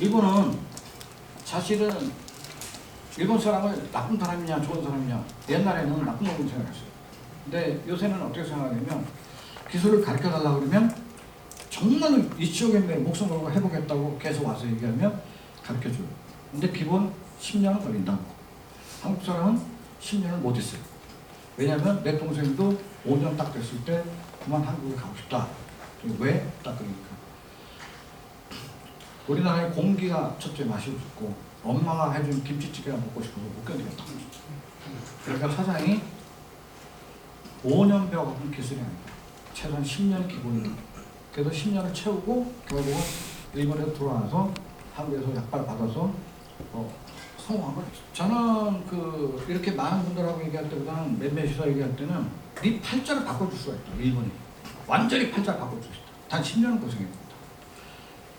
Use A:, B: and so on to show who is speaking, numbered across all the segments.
A: 일본은 사실은 일본 사람을 나쁜 사람이냐 좋은 사람이냐 옛날에는 나쁜 놈으로 생각했어요. 근데 요새는 어떻게 생각하냐면 기술을 가르쳐 달라고 그러면 정말로 이치오겠네 목숨 걸고 해보겠다고 계속 와서 얘기하면 가르쳐 줘요. 근데 기본 10년은 걸린다고. 한국 사람은 10년을 못 했어요. 왜냐하면 내 동생도 5년 딱 됐을 때 그만 한국에 가고 싶다. 왜? 딱 그러니까. 우리나라의 공기가 첫째 맛이 없고 엄마가 해준 김치찌개가 먹고 싶어서 못 견디겠다. 그러니까 사장이 5년 배워갖은 기술이 아니다. 최소한 10년 기본이다. 그래서 10년을 채우고 결국은 일본에 들어와서 한국에서 약발 받아서 어, 성공한 거죠. 저는 그 이렇게 많은 분들하고 얘기할 때보다는 몇몇이서 얘기할 때는 네 팔자를 바꿔줄 수가 있다. 일본이 완전히 팔자를 바꿔줄 수 있다. 단 10년은 고생했다.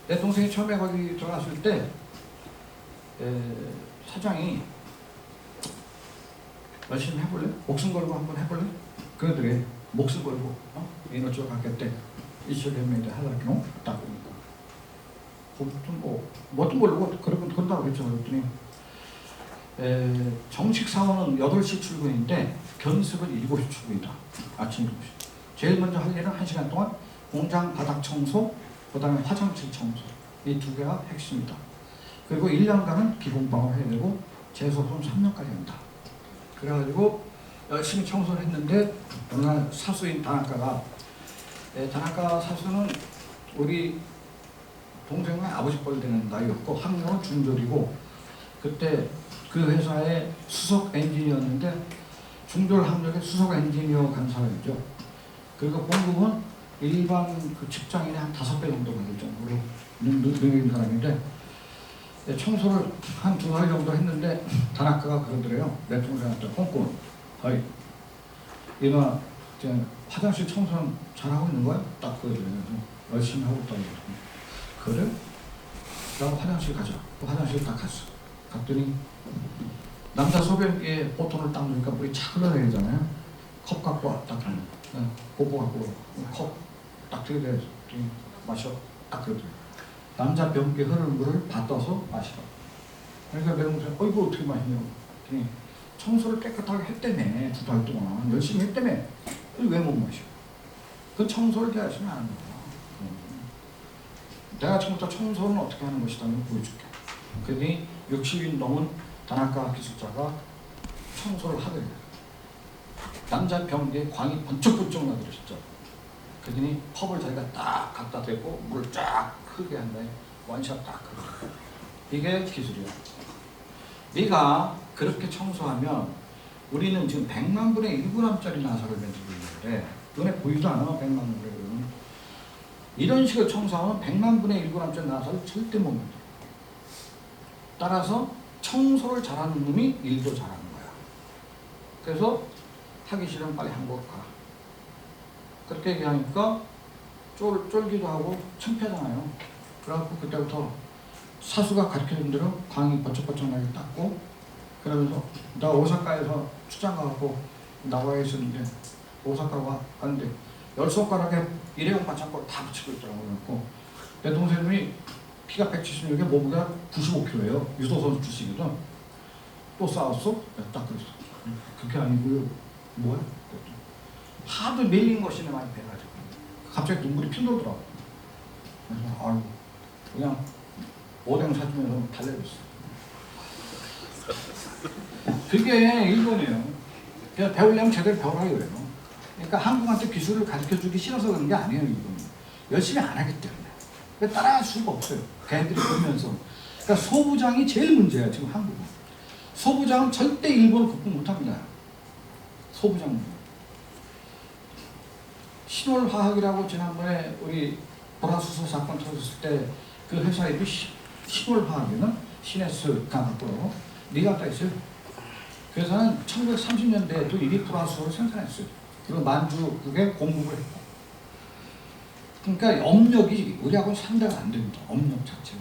A: 내 동생이 처음에 거기 들어갔을 때 에, 사장이 열심히 해볼래? 목숨 걸고 한번 해볼래? 그러더래 목숨 걸고 어? 이노쪽 갔겠대 이슈gem에대 하려고 딱 보니까 보통 뭐 뭐도 모르고 그러고 그런다고 그랬죠 그랬더니 에, 정식 사원은 8시 출근인데 견습은 7시 출근이다 아침 7시 제일 먼저 할 일은 1시간 동안 공장 바닥 청소 그 다음에 화장실 청소. 이 두 개가 핵심이다. 그리고 1년간은 기본방을 해야 되고 재소송 3년까지 한다. 그래가지고 열심히 청소를 했는데 어느 날 사수인 다나카가 예, 다나카 사수는 우리 동생의 아버지 뻘 되는 나이였고 학력은 중졸이고 그때 그 회사의 수석 엔지니어였는데 중졸 학력의 수석 엔지니어 간사였죠. 그리고 봉급은 일반 그 직장인의 한 다섯 배 정도 받을 정도로 능- 능- 능력 있는 사람인데 예, 청소를 한 두 달 정도 했는데 다나카가 그러더래요. 내 동생한테 꽁꽁 어이 얘가 이제 화장실 청소는 잘하고 있는 거야? 딱. 그래서 열심히 하고 있다고 그래? 나 화장실 가자. 그 화장실 딱 갔어. 갔더니 남자 소변기에 보통을 딱 넣으니까 물이 착 흘러내리잖아요. 컵 갖고 와. 딱 하는. 뽀뽀 갖고 컵딱 들이대 마셔. 딱 그러더래요. 남자 변기에 흐르는 물을 받아서 마시라. 그러니까 내 동생 어이구 어떻게 마시냐고. 그랬더니 청소를 깨끗하게 했다며 두 달 동안 열심히 했다며 왜 못 마셔? 그 청소를 대하시면 안 된다. 내가 지금부터 청소는 어떻게 하는 것이다는 보여줄게. 그러니 60인 넘은 다나카 기술자가 청소를 하더래요. 남자 변기에 광이 번쩍번쩍 나들으셨죠. 그러더니 컵을 자기가 딱 갖다 대고 물을 쫙 크게 한 다음에 원샷 딱. 이게 기술이야. 네가 그렇게 청소하면 우리는 지금 100만 분의 1g짜리 나사를 만들고 있는데 눈에 보이지도 않아 100만 분의 1g 이런 식으로 청소하면 100만 분의 1g짜리 나사를 절대 못 만들어 따라서 청소를 잘하는 놈이 일도 잘하는 거야 그래서 하기 싫으면 빨리 한국 가 그렇게 얘기하니까 쫄, 쫄기도 하고 창피하잖아요 그래갖고 그때부터 사수가 가르쳐준 대로 광이 번쩍번쩍 나게 닦고 그러면서 나 오사카에서 출장 가고 나와 있었는데 오사카가 갔는데 열 손가락에 일회용 반창고를 다 붙이고 있더라고요. 내 동생이 키가 176에 몸무게가 95kg예요. 유도 선수 출신이거든. 또 싸웠어? 딱 그랬어. 그게 아니고요. 뭐야? 하도 밀린 것이네 많이 배가지고 갑자기 눈물이 핀돌더라고. 그래서 아유 그냥 오뎅 사주면서 달래줬어. 그게 일본이에요. 그냥 배우려면 제대로 배우라 그래요. 그러니까 한국한테 기술을 가르쳐 주기 싫어서 그런 게 아니에요, 일본은. 열심히 안 하기 때문에. 그러니까 따라할 수가 없어요. 걔네들이 보면서. 그러니까 소부장이 제일 문제야, 지금 한국은. 소부장은 절대 일본을 극복 못 합니다. 소부장. 신월화학이라고 지난번에 우리 보라수소 사건 터졌을 때 그 회사 이름이 시- 신월화학이는 시네스 강학부로 네가 있어요. 그래서 는 1930년대에도 이리 보라수소를 생산했어요. 그리고 만주 그게 공급을 했고. 그러니까 업력이 우리하고는 상대가 안 됩니다. 업력 자체가.